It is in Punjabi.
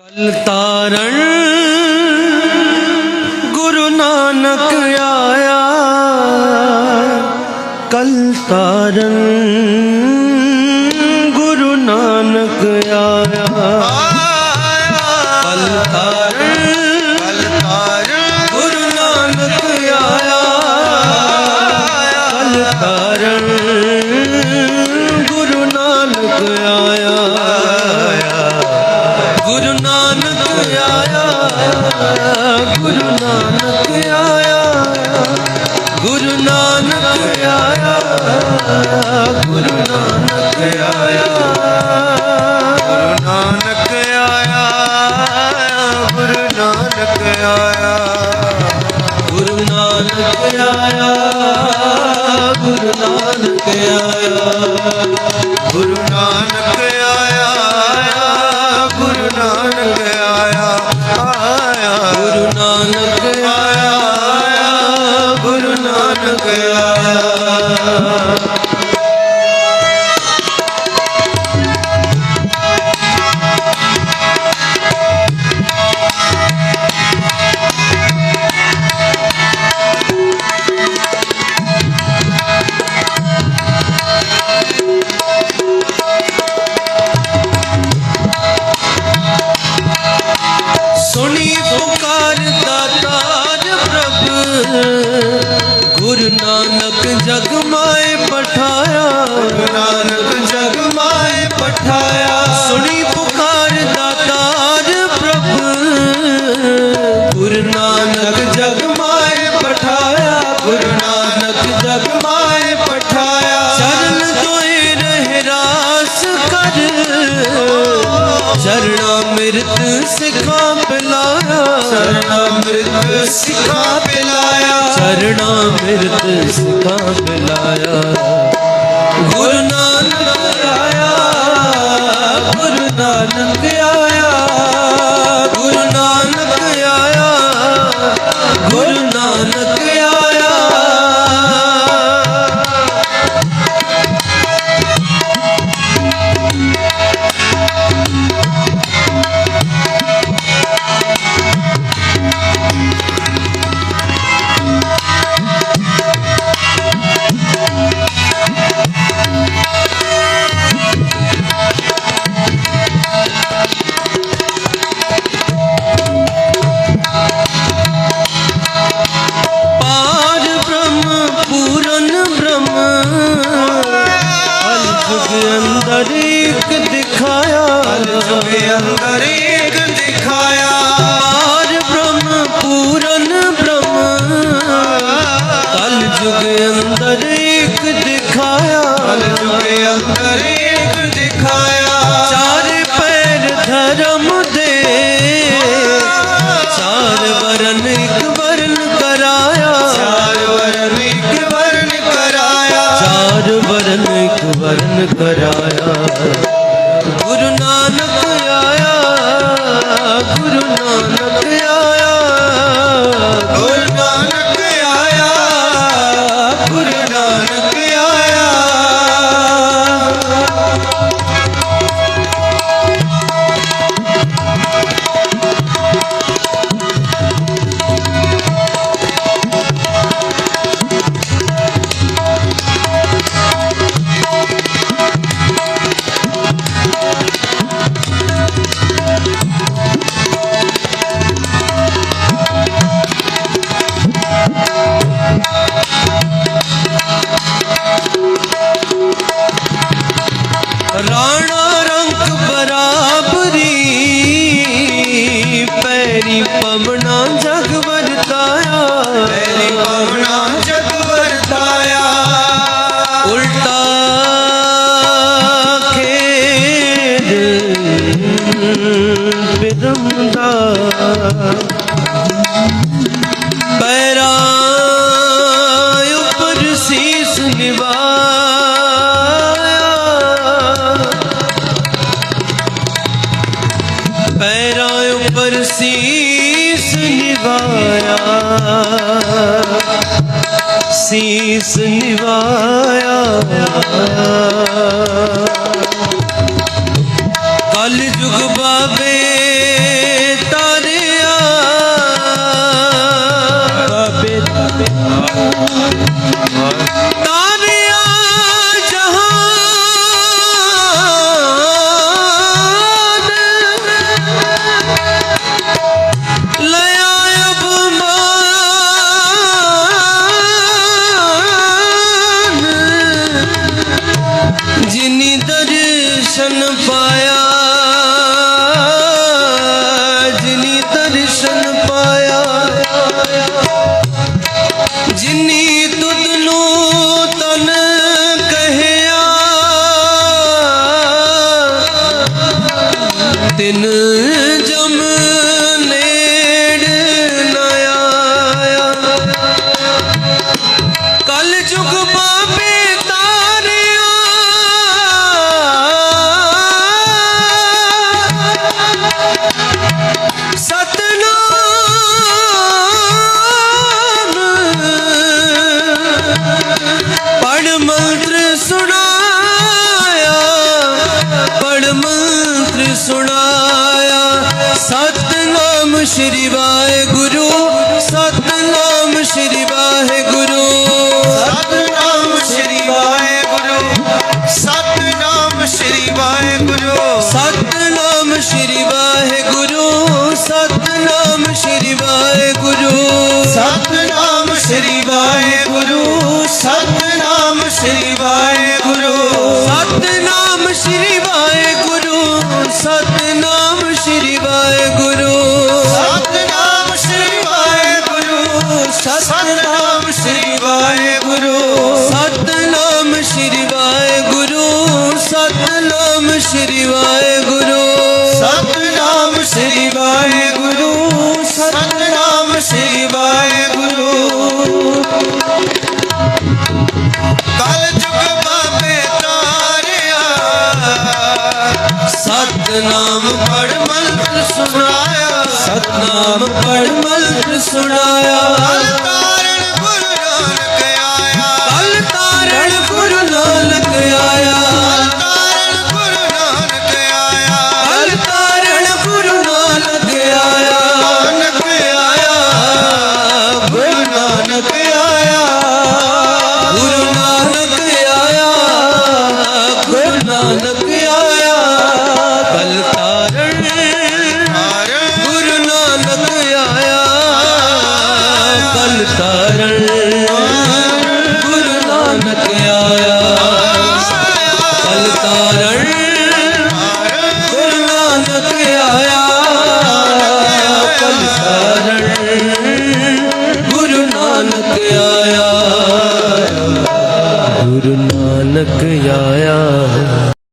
ਕਲ ਤਾਰਨ ਗੁਰੂ ਨਾਨਕ ਆਇਆ ਕਲ ਤਾਰਨ ਆਇਆ ਗੁਰੂ ਨਾਨਕ ਆਇਆ ਗੁਰੂ ਨਾਨਕ ਆਇਆ ਗੁਰੂ ਨਾਨਕ ਆਇਆ ਗੁਰੂ ਨਾਨਕ ਆਇਆ ਗੁਰੂ ਨਾਨਕ ਆਇਆ ਗੁਰੂ ਨਾਨਕ ਆਇਆ ਗੁਰੂ ਨਾਨਕ ਆਇਆ ਗੁਰੂ ਨਾਨਕ ਗੁਰੂ ਨਾਨਕ ਆਇਆ ਆਇਆ। ਗੁਰੂ ਨਾਨਕ ਆਇਆ ਗੁਰੂ ਨਾਨਕ ਆਇਆ। ਪੁਕਾਰ ਦਾਤਾਰ ਪ੍ਰਭ। ਗੁਰੂ ਨਾਨਕ ਜਗ ਮਾਏ ਪਠਾਇਆ। ਗੁਰੂ ਨਾਨਕ ਜਗ ਮਾਏ ਪਠਾਇਆ। ਸੁਣੀ ਪੁਕਾਰ ਦਾਤਾਰ ਪ੍ਰਭ। ਗੁਰੂ ਨਾਨਕ ਜਗ ਮਾਏ ਪਠਾਇਆ। ਗੁਰੂ ਨਾਨਕ ਜਗ ਮਾਏ ਪਠਾਇਆ। ਚਰਨ ਤੋਏ ਰਹਿ ਰਾਸ ਕਰ। ਚਰਣਾ ਮਿਰਤ ਸਿਖਾ ਪਿਲਾਇਆ ਸਰਨਾ ਮ੍ਰਿਤ ਸਿਖਾ ਪਿਲਾਇਆ ਚਰਣਾ ਮਿਰਤ ਸਿਖਾ ਪਿਲਾਇਆ ਗੁਰੂ ਨਾਨਕ ਆਇਆ ਗੁਰੂ ਨਾਨਕ ਆਇਆ ਗੁਰੂ ਨਾਨਕ ਆਇਆ ਗੁਰੂ ਅੰਦਰ ਇੱਕ ਦਿਖਾਇਆ ਅੰਦਰ ਏਕ ਦਿਖਾਇਆ ਅਸੀਸ ਨਿਵਾਇਆ। ਸਤਨਾਮ ਪੜ ਮੰਤਰ ਸੁਣਾਇਆ। ਸਤਨਾਮ ਪੜ ਮੰਤਰ ਸੁਣਾਇਆ।